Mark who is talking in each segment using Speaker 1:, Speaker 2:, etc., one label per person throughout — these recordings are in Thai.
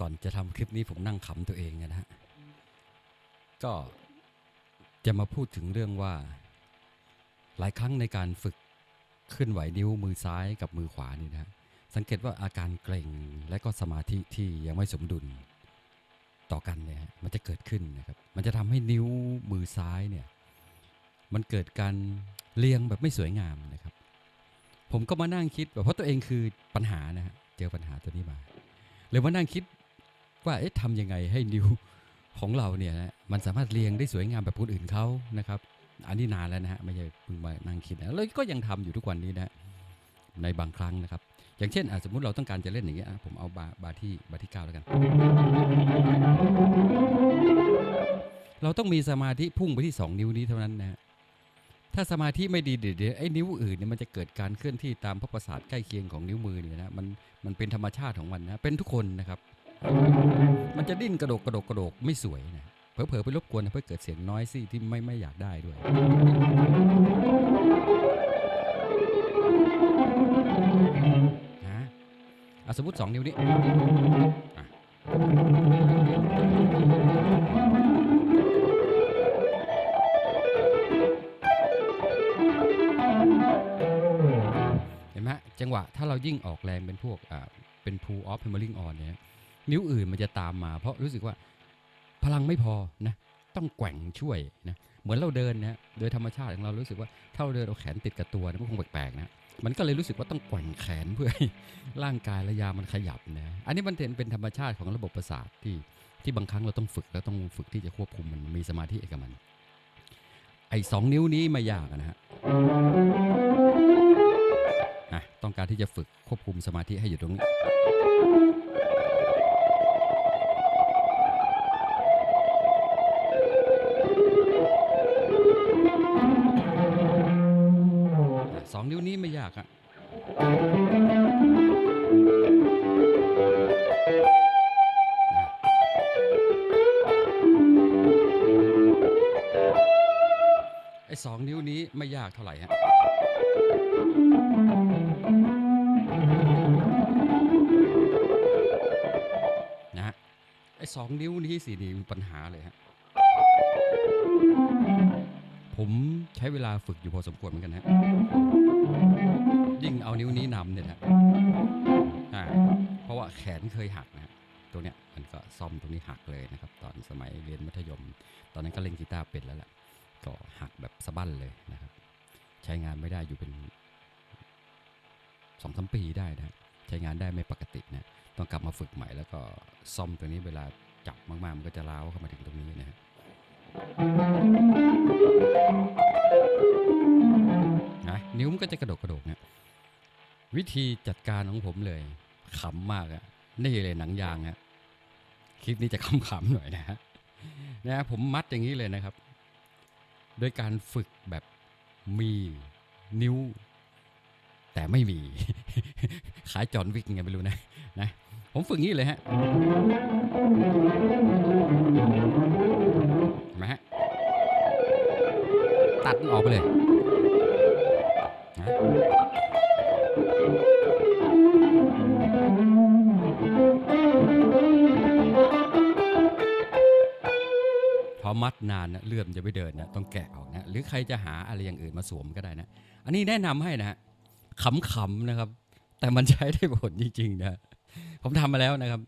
Speaker 1: ก่อนจะทำคลิปนี้ผมนั่งขำตัวเองนะฮะ ก็จะมาพูดถึงเรื่องว่า หลายครั้งในการฝึกเคลื่อนไหวนิ้วมือซ้ายกับมือขวานี่นะฮะสังเกตว่าอาการเกร็งและก็สมาธิที่ยังไม่สมดุลต่อกันเนี่ยฮะมันจะเกิดขึ้นนะครับ มันจะทำให้นิ้วมือซ้ายเนี่ยมันเกิดการเรียงแบบไม่สวยงามนะครับ ผมก็มานั่งคิดแบบเพราะตัวเองคือปัญหานะฮะเจอปัญหาตัวนี้มาเลยมานั่งคิด ว่าเอ๊ะทำยังไงให้นิ้วของเราเนี่ยนะมันสามารถเรียงได้สวยงามแบบคนอื่นเขานะครับ อันนี้นานแล้วนะฮะไม่ใช่เพิ่งมานั่งคิดนะแล้วก็ยังทำอยู่ทุกวันนี้นะฮะในบางครั้งนะครับ อย่างเช่นสมมุติเราต้องการจะเล่นอย่างเงี้ยผมเอาบาบาที่บาที่เก้าแล้วกัน เราต้องมีสมาธิพุ่งไปที่สองนิ้วนี้เท่านั้นนะฮะถ้าสมาธิไม่ดีเดี๋ยวไอ้นิ้วอื่นเนี่ยมันจะเกิดการเคลื่อนที่ตามพระประสาทใกล้เคียงของนิ้วมือเนี่ยนะมันมันเป็นธรรมชาติของมันนะเป็นทุกคนนะครับ มันจะดิ้นกระโดกกระโดกกระโดกไม่สวยนะเผลอๆไปรบกวนเพื่อเกิดเสียงน้อยสิที่ไม่ไม่อยากได้ด้วยนะอะสมมติสองนิ้วนี้เห็นไหมจังหวะถ้าเรายิ่งออกแรงเป็นพวกอ่าเป็น pull off hammering on เนี่ย นิ้วอื่นมันจะตามมา เพราะรู้สึกว่าพลังไม่พอนะต้องแกว่งช่วยนะเหมือนเราเดินนะโดยธรรมชาติของเรารู้สึกว่าถ้าเราเดินเอาแขนติดกับตัวนะมันคงแปลกๆนะมันก็เลยรู้สึกว่าต้องแกว่งแขนเพื่อให้ร่างกายและยามันขยับนะอันนี้มันเป็นธรรมชาติของระบบประสาทที่ที่บางครั้งเราต้องฝึกแล้วต้องฝึกที่จะควบคุมมันมีสมาธิกับมัน ไอ้สองนิ้วนี้ไม่ยากนะฮะอะต้องการที่จะฝึกควบคุมสมาธิให้อยู่ตรงนี้ากอะไอ้สองนิ้วนี้ไม่ยากเท่าไหร่ฮะนะฮะไอ้สองนิ้วนี้สี่นิ้วมีปัญหาเลยฮะผมใช้เวลาฝึกอยู่พอสมควรเหมือนกันฮะ ยิ่งเอานิ้วนี้นำเนี่ยนะอ่าเพราะว่าแขนเคยหักนะฮะตัวเนี้ยมันก็ซ่อมตรงนี้หักเลยนะครับ ตอนสมัยเรียนมัธยม ตอนนั้นก็เล่นกีตาร์เป็นแล้วแหละก็หักแบบสะบั้นเลยนะครับ ใช้งานไม่ได้อยู่เป็นสองสามปีได้นะใช้งานได้ไม่ปกตินะต้องกลับมาฝึกใหม่แล้วก็ซ่อมตัวนี้เวลาจับมากๆ มันก็จะร้าวเข้ามาถึงตรงนี้นะฮะนะนิ้วมันก็จะกระโดกกระโดกเนี่ย วิธีจัดการของผมเลยขำมากอะนี่เลยหนังยางอะคลิปนี้จะขำๆหน่อยนะฮะนะผมมัดอย่างนี้เลยนะครับ โดยการฝึกแบบมีนิ้ว แต่ไม่มี ขายจอนวิกไงไม่รู้นะนะ ผมฝึกงี้เลยฮะเห็นไหมฮะ ตัดออกไปเลยนะ อมัดนานนะเลือดมันจะไม่เดินนะต้องแกะออกนะหรือใครจะหาอะไรอย่างอื่นมาสวมก็ได้นะ อันนี้แนะนำให้นะฮะขำๆนะครับ แต่มันใช้ได้ผลจริงๆนะผมทำมาแล้วนะครับ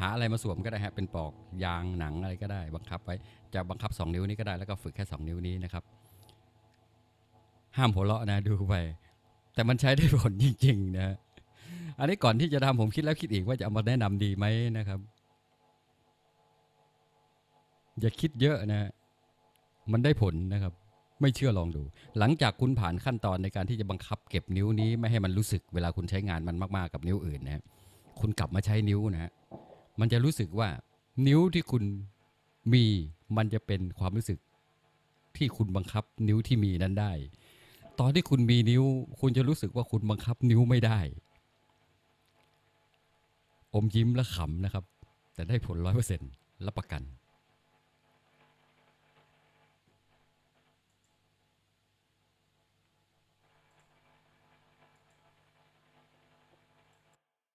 Speaker 1: หาอะไรมาสวมก็ได้ฮะเป็นปอกยางหนังอะไรก็ได้ บังคับไว้จะบังคับ 2 นิ้วนี้ก็ได้แล้วก็ฝึกแค่ 2 นิ้วนี้นะครับ ห้ามหัวเราะนะดูไป แต่มันใช้ได้ผลจริงๆนะอันนี้ก่อนที่จะทำผมคิดแล้วคิดอีกว่าจะเอามาแนะนำดีไหมนะครับ อย่าคิดเยอะนะมันได้ผลนะครับ ไม่เชื่อลองดู หลังจากคุณผ่านขั้นตอนในการที่จะบังคับเก็บนิ้วนี้ไม่ให้มันรู้สึกเวลาคุณใช้งานมันมากๆกับนิ้วอื่นนะคุณกลับมาใช้นิ้วนะฮะมันจะรู้สึกว่านิ้วที่คุณมีมันจะเป็นความรู้สึกที่คุณบังคับนิ้วที่มีนั้นได้ ตอนที่คุณมีนิ้ว คุณจะรู้สึกว่าคุณบังคับนิ้วไม่ได้ อมยิ้มและขำนะครับ แต่ได้ผลร้อยเปอร์เซ็นต์รับประกัน